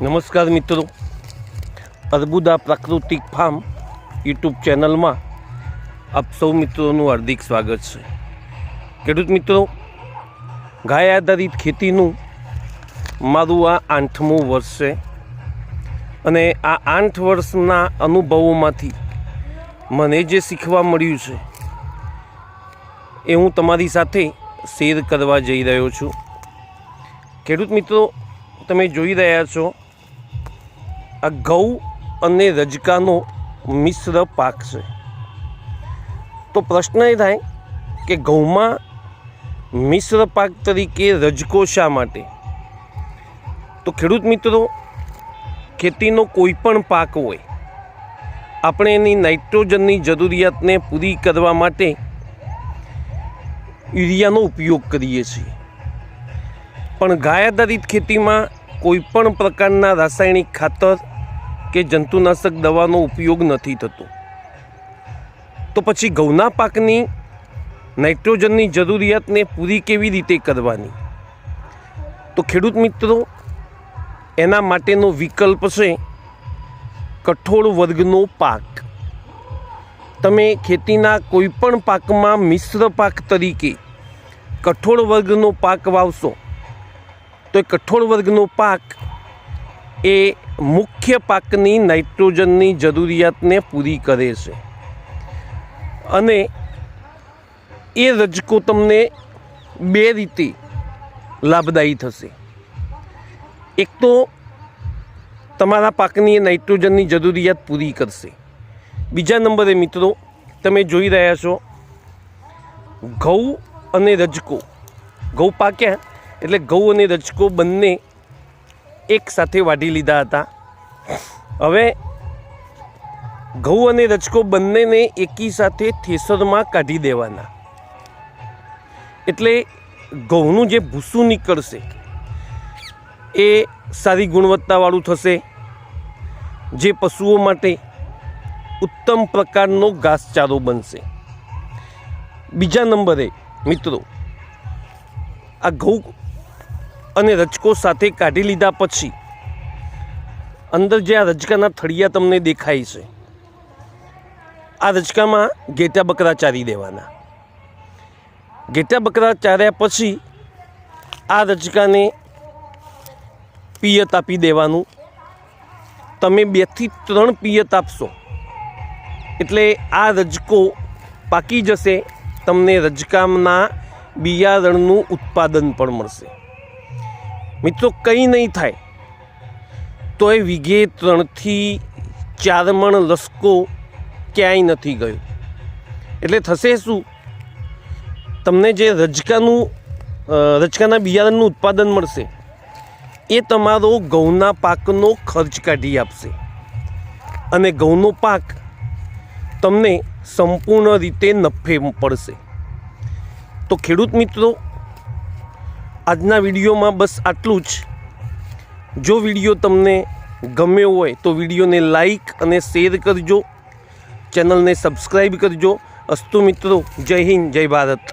નમસ્કાર મિત્રો. અર્બુદા પ્રાકૃતિક ફાર્મ યુટ્યુબ ચેનલમાં આપ સૌ મિત્રોનું હાર્દિક સ્વાગત છે. ખેડૂત મિત્રો, ગાય આધારિત ખેતીનું મારું આ આઠમું વર્ષ છે અને આ આઠ વર્ષના અનુભવોમાંથી મને જે શીખવા મળ્યું છે એ હું તમારી સાથે શેર કરવા જઈ રહ્યો છું. ખેડૂત મિત્રો, તમે જોઈ રહ્યા છો આ ઘઉં અને રજકાનો મિશ્ર પાક છે. તો પ્રશ્ન એ થાય કે ઘઉંમાં મિશ્ર પાક તરીકે રજકો શા માટે? તો ખેડૂત મિત્રો, ખેતીનો કોઈ પણ પાક હોય, આપણે એની નાઇટ્રોજનની જરૂરિયાતને પૂરી કરવા માટે યુરિયાનો ઉપયોગ કરીએ છીએ. પણ ગાય આધારિત ખેતીમાં કોઈ પણ પ્રકારના રાસાયણિક ખાતર કે જંતુનાશક દવાનો ઉપયોગ નથી થતો. તો પછી ઘઉંના પાકની નાઇટ્રોજનની જરૂરિયાતને પૂરી કેવી રીતે કરવાની? તો ખેડૂત મિત્રો, એના માટેનો વિકલ્પ છે કઠોળ વર્ગનો પાક. તમે ખેતીના કોઈપણ પાકમાં મિશ્ર પાક તરીકે કઠોળ વર્ગનો પાક વાવશો, તો એ કઠોળ વર્ગનો પાક એ મુખ્ય પાકની નાઇટ્રોજનની જરૂરિયાતને પૂરી કરે છે. અને એ રજકો તમને બે રીતે લાભદાયી થશે. એક તો તમારા પાકની નાઇટ્રોજનની જરૂરિયાત પૂરી કરશે. બીજા નંબરે મિત્રો, તમે જોઈ રહ્યા છો, ઘઉં અને રજકો. ઘઉં પાક્યા, એટલે ઘઉં અને રજકો બંને એક સાથે વાઢી લીધા હતા. હવે ઘઉં અને રજકો બંનેને એકી સાથે થેસરમાં કાઢી દેવાના. એટલે ઘઉંનું જે ભૂસું નીકળશે, એ સારી ગુણવત્તાવાળું થશે. જે પશુઓ માટે ઉત્તમ પ્રકારનો ઘાસચારો બનશે. બીજા નંબરે મિત્રો, આ ઘઉં અને રજકો સાથે કાઢી લીધા પછી અંદર જે આ રજકાના થળિયા તમને દેખાય છે, આ રજકામાં ઘેટા બકરા ચારી દેવાના. ઘેટા બકરા ચાર્યા પછી આ રજકાને પિયત આપી દેવાનું. તમે બેથી ત્રણ પિયત આપશો. એટલે આ રજકો પાકી જશે, તમને રજકામના બિયારણનું ઉત્પાદન પણ મળશે. મિત્રો, કંઈ નહીં થાય. તો એ વીઘે ત્રણથી ચાર મણ લસકો ક્યાંય નથી ગયો. એટલે થશે શું? તમને જે રજકાનું રજકાના બિયારણનું ઉત્પાદન મળશે, એ તમારો ઘઉંના પાકનો ખર્ચ કાઢી આપશે. અને ઘઉંનો પાક તમને સંપૂર્ણ રીતે નફે પડશે. તો ખેડૂત મિત્રો આજના વિડીયોમાં બસ આટલું જ. જો વીડિયો તમને ગમ્યો હોય તો વિડીયોને લાઈક અને શેર કરજો. ચેનલને સબસ્ક્રાઈબ કરજો. અસ્તુ મિત્રો, જય હિન્દ, જય ભારત.